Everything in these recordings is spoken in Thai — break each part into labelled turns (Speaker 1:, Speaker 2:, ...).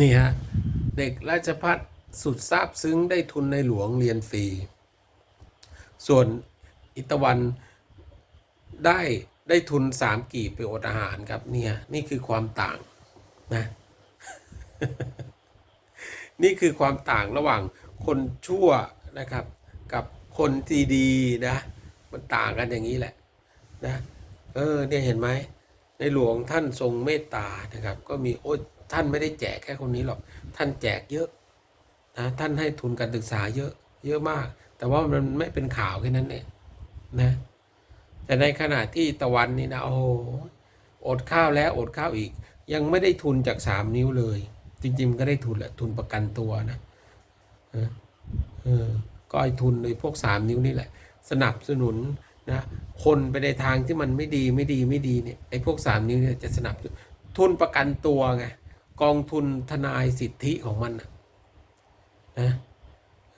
Speaker 1: นี่ฮะ เด็กราชพัฒสุดซาบซึ้งได้ทุนในหลวงเรียนฟรี ส่วนอิตาวันได้ได้ทุนสามกีบไปอดอาหารครับเนี่ยนี่คือความต่างนะ นี่คือความต่างระหว่างคนชั่วนะครับ กับคนที่ดีนะ มันต่างกันอย่างนี้แหละนะ เออเนี่ยเห็นไหมในหลวงท่านทรงเมตตานะครับ ก็มีโอ ท่านไม่ได้แจกแค่คนนี้หรอก ท่านแจกเยอะนะท่านให้ทุนการศึกษาเยอะ เยอะมาก แต่ว่ามันไม่เป็นข่าวแค่นั้นเองนะ แต่ในขณะที่ตะวันนี่นะโอ้โหอดข้าวแล้วอดข้าวอีก ยังไม่ได้ทุนจากสามนิ้วเลย จริง ๆ ก็ได้ทุนแหละทุนประกันตัวนะเออก็ไอ้ทุนในพวกสามนิ้วนี่แหละ สนับสนุนนะคนไปในทางที่มันไม่ดีไม่ดีไม่ดีเนี่ยไอ้พวกสามนิ้วเนี่ยจะสนับสนุนทุนประกันตัวไง กองทุนทนายสิทธิของมันนะนะ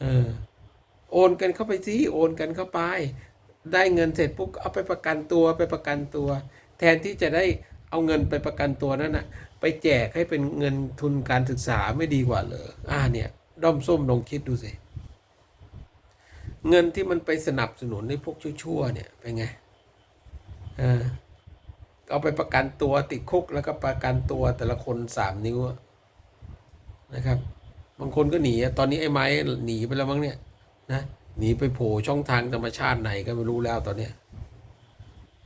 Speaker 1: เออโอนกันเข้าไปสิโอนกันเข้าไป ได้เงินเสร็จปุ๊บเอาไปประกันตัวไปประกันตัว แทนที่จะได้เอาเงินไปประกันตัวนั้นนะไปแจกให้เป็นเงินทุนการศึกษาไม่ดีกว่าเหรออ่าเนี่ยด้อมส้มลองคิดดูสิเงินที่มันไปสนับสนุนในพวกชั่วๆเนี่ยเป็นไงเออ เอาไปประกันตัวติดคุกแล้วก็ประกันตัวแต่ละคนสามนิ้วนะครับ บางคนก็หนีตอนนี้ไอ้ไม้หนีไปแล้วมั้งเนี่ยนะหนีไปโผล่ช่องทางธรรมชาติไหนก็ไม่รู้แล้วตอนเนี้ย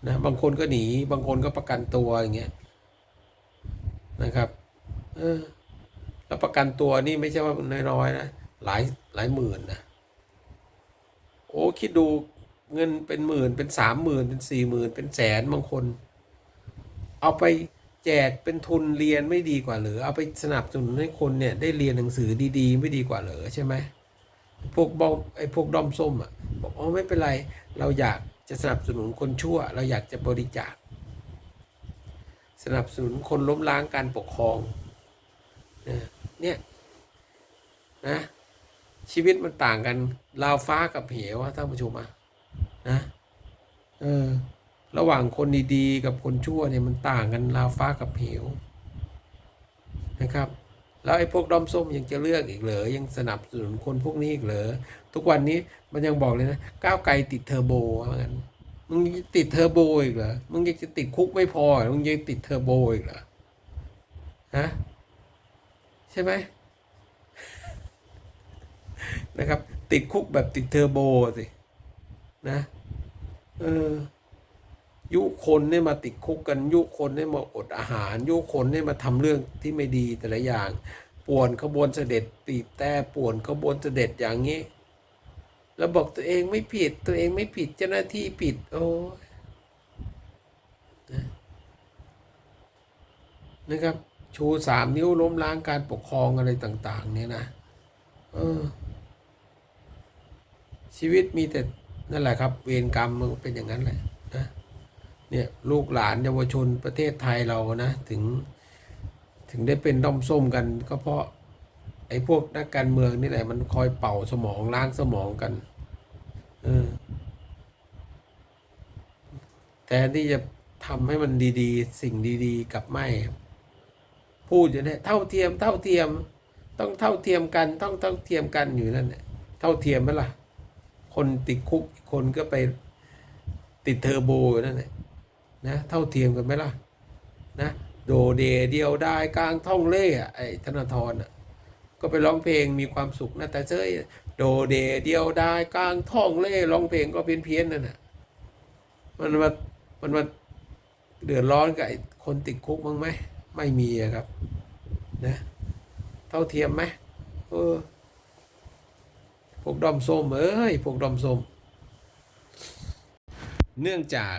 Speaker 1: นะบางคนก็หนีบางคนก็ประกันตัวอย่างเงี้ยนะครับ เออแล้วประกันตัวนี่ไม่ใช่ว่าน้อยๆนะหลายหลายหมื่นนะโอ้คิดดูเงินเป็นหมื่นเป็นสามหมื่นเป็นสี่หมื่นเป็นแสนบางคน เอาไปแจกเป็นทุนเรียนไม่ดีกว่าหรือ เอาไปสนับสนุนให้คนเนี่ยได้เรียนหนังสือดีๆ ไม่ดีกว่าหรือใช่ไหมพวกบอมไอ้พวกดอมส้มอะบอกอ๋อไม่เป็นไร เราอยากจะสนับสนุนคนชั่ว เราอยากจะบริจาค สนับสนุนคนล้มล้างการปกครองเนี่ยนะชีวิตมันต่างกันราวฟ้ากับเหวท่านผู้ชมอะนะเออ ระหว่างคนดีๆ กับคนชั่วเนี่ยมันต่างกันราวฟ้ากับเหวนะครับ แล้วไอ้พวกด้อมส้มยังจะเลือกอีกเหรอยังสนับสนุนคนพวกนี้อีกเหรอทุกวันนี้มันยังบอกเลยนะก้าวไกลติดเทอร์โบว่างั้นมึงยังจะติดเทอร์โบอีกเหรอมึงยังจะติดคุกไม่พอเหรอมึงยังติดเทอร์โบอีกเหรอฮะใช่ไหมนะครับ ติดคุกแบบติดเทอร์โบสินะเออ ยุคนเนี่ยมาติดคุกกัน ยุคนเนี่ยมาอดอาหาร ยุคนเนี่ยมาทำเรื่องที่ไม่ดีแต่ละอย่าง ป่วนขบวนเสด็จปีบแต่ป่วนขบวนเสด็จอย่างนี้ แล้วบอกตัวเองไม่ผิดตัวเองไม่ผิดเจ้าหน้าที่ผิด โอ้ยนะนะครับ ชูสามนิ้วล้มล้างการปกครองอะไรต่าง ๆ เนี่ยนะเออชีวิตมีแต่นั่นแหละครับ เวรกรรมมันเป็นอย่างนั้นแหละ เนี่ยลูกหลานเยาวชนประเทศไทยเรานะถึงถึงได้เป็นด้อมส้มกันก็เพราะไอ้พวกนักการเมืองนี่แหละมันคอยเป่าสมองล้างสมองกันออแต่ที่จะทำให้มันดีๆ สิ่งดีๆกับไม่พูดอยู่เนี่ยเท่าเทียม เท่าเทียม ต้องเท่าเทียมกัน ต้องเท่าเทียมกันอยู่นั่นแหละเท่าเทียมไหมล่ะ คนติดคุกคนก็ไปติดเทอร์โบอยู่นั่นแหละ นะเท่าเทียมกันไหมล่ะนะโดเดเดียวได้กลางท่องเล่อไอ้ธนาธรอะก็ไปร้องเพลงมีความสุขนะแต่เจ้ยโดเดเดียวได้กลางท่องเล่ร้องเพลงก็เพี้ยนเพี้ยนๆนั่นน่ะมันมามันมาเดือดร้อนกับไอ้คนติดคุกมั้งไหมไม่มีครับนะเท่าเทียมไหมเออพวกดอมส้มเอ้ยพวกดอมส้มเนื่องจาก